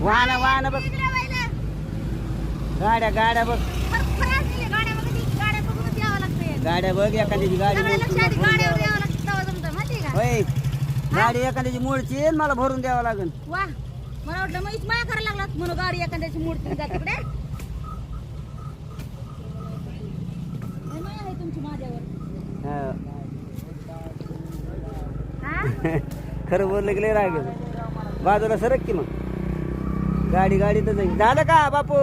वाहन वाहन बघ. गाड्या गाड्या बघ. गाड्या बघ एखाद्याची गाडी. होय. गाडी एखाद्याची मोडची मला भरून द्यावं लागेल. वा. मला वाटलं मग माया करायला लागला म्हणून गाडी एखाद्याची तिकडे माया आहे तुमची माझ्यावर? खरं बोललं की लय राग. बाजूला सरक की मग. गाडी गाडी तर जाईल. झालं का बापू?